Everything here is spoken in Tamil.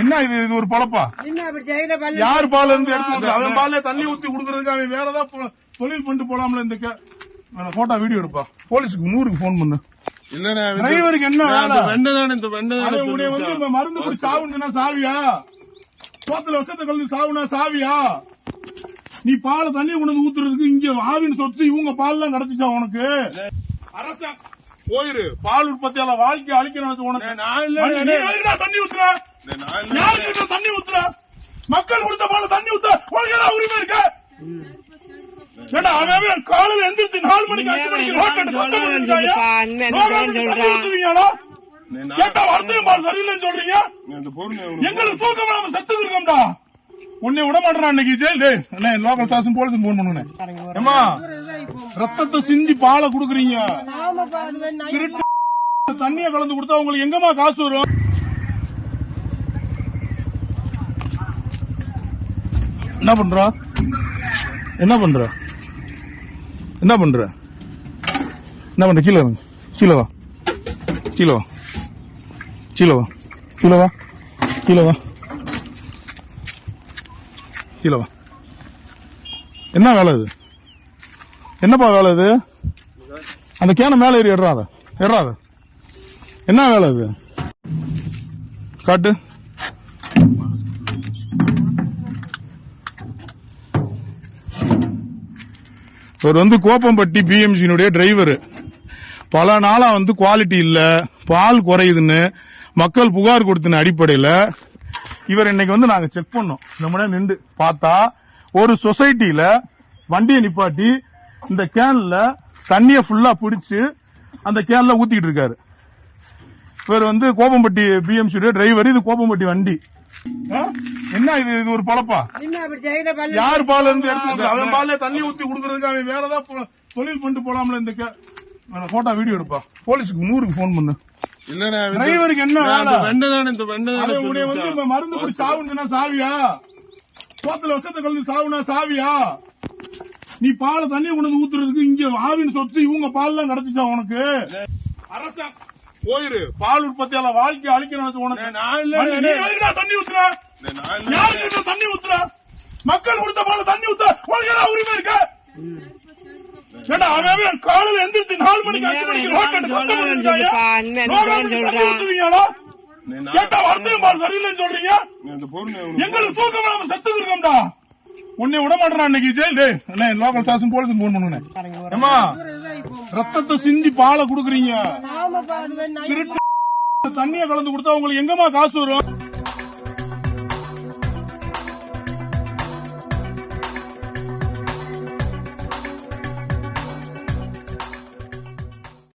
என்ன இது? இது ஒரு பொழப்பா? யார் பால் இருந்து எடுத்து அவன் பால்ல தண்ணி ஊத்தி குடுக்கறதுக்கு அவன் வேற ஏதாவது பொ- தொழில் பண்ணிட்டு போலாம்ல இந்த போட்டோ வீடியோ எடுப்பா. போலீஸுக்கு நூறுக்கு போன் பண்ணு. டிரைவருக்கு என்ன வேலை? இந்த வெண்டை அதை தானே உடைய வந்து மருந்து குடி சாவுன்னா சாவியா? சோத்துல விஷத்தை கலந்து சாவுனா சாவியா? நீ பாலை தண்ணி கொண்டு வந்து ஊத்துறதுக்கு இங்க ஆவின் சொத்து இவங்க பால் எல்லாம் கிடைச்சிச்சா உனக்கு? அரசா போயிரு. பால் உற்பத்தியால வாழ்க்கை அழிக்கணும் உனக்கு நான் இல்ல, மணி- நீ எதுக்குடா தண்ணி ஊத்துற? நான் இல்ல. யாருக்கு தண்ணி ஊத்துற? மக்கள் கொடுத்த பால தண்ணி ஊத்த உனக்கு உரிமை இருக்க? காலையில எந்திரிச்சு நாலு மணிக்கு அஞ்சு மணிக்கு கேட்டா வார்த்தையும் பால் சரியில்லைன்னு சொல்றீங்க? எங்களுக்கு தூக்கம் செத்து இருக்கோம்டா உன்னை விட மாட்டேன் இன்னைக்கு ஜெயில். டேய் அண்ணே லோக்கல் ஸ்டாஷன் போலீஸ் போன் பண்ணுனே. ஏமா ரத்தத்தை சிந்தி பாலை குடுக்குறீங்க. தண்ணிய கலந்து கொடுத்தா உங்களுக்கு எங்கம்மா காசு வரும்? என்ன பண்ற? என்ன பண்ற? என்ன பண்ற? என்ன பண்ற? கீழே இறங்கு. கீழே வா. கீழே வா. கீழே வா. கீழே வா. கீழே வா. கீழே வா. என்ன வேலை இது? என்னப்பா வேலை இது? அந்த கேனை மேல ஏறி எடுறாத எடுறாத என்ன வேலை இது? காட்டு. இவர் வந்து கோப்பம்பட்டி பிஎம்சியினுடைய டிரைவர் பல நாளா வந்து குவாலிட்டி இல்ல பால் குறையுதுன்னு மக்கள் புகார் கொடுத்தின அடிப்படையில் இவர் இன்னைக்கு வந்து நாங்க செக் பண்ணோம். நம்ம நின்று பார்த்தா ஒரு சொசைட்டில வண்டியை நிப்பாட்டி இந்த கேன்ல தண்ணிய ஃபுல்லா பிடிச்சு அந்த கேன்ல ஊத்திட்டு இருக்காரு. இவர் வந்து கோபம்பட்டி பிஎம்சி டிரைவர் இது கோபம்பட்டி வண்டி? என்ன இது? இது ஒரு பொழப்பா? என்ன அப்படி செய்யற பல்லு. யார் பால் இருந்து அவன் பால்ல தண்ணி ஊத்தி குடுக்கறதுக்கு அவன் வேற ஏதாவது தொழில் பண்ணிட்டு போலாம்ல இந்த போட்டோ வீடியோ எடுப்பா. போலீஸுக்கு நூறுக்கு போன் பண்ணு. டிரைவருக்கு என்ன வந்து மருந்து குடி சாவுன்னா சாவியா? சோத்துல விஷத்தை கலந்து சாவுனா சாவியா? நீ பாலை தண்ணி கொண்டு ஊத்துறதுக்கு இங்க ஆவின் சொத்து இவங்க பால் எல்லாம் கிடைச்சிச்சா உனக்கு? அரசா போயிரு. பால் உற்பத்தியால வாழ்க்கை அழிக்கணும் உனக்கு. நான் இல்ல, மணி- நீ. எதுக்குடா தண்ணி ஊத்துற? நான் இல்ல. யாருக்கு தண்ணி ஊத்துற? மக்கள் கொடுத்த பால தண்ணி ஊத்த உனக்கு உரிமை இருக்க? அவன் காலையில எந்திரிச்சு நாலு மணிக்கு அஞ்சு மணிக்கு கேட்டா வார்த்தையும் பால் சரியில்லைன்னு சொல்றீங்க? எங்களுக்கு தூக்கம் செத்து இருக்கோம்டா உன்னை விட மாட்டேன் இன்னைக்கு ஜெயில் டேய் அண்ணே லோக்கல் ஸ்டாஷன் போலீஸ் போன் பண்ணுனே. ரத்தத்தை சிந்தி பாலை குடுக்குறீங்க. திருட்டு தண்ணிய கலந்து கொடுத்தா உங்களுக்கு எங்கம்மா காசு வரும்?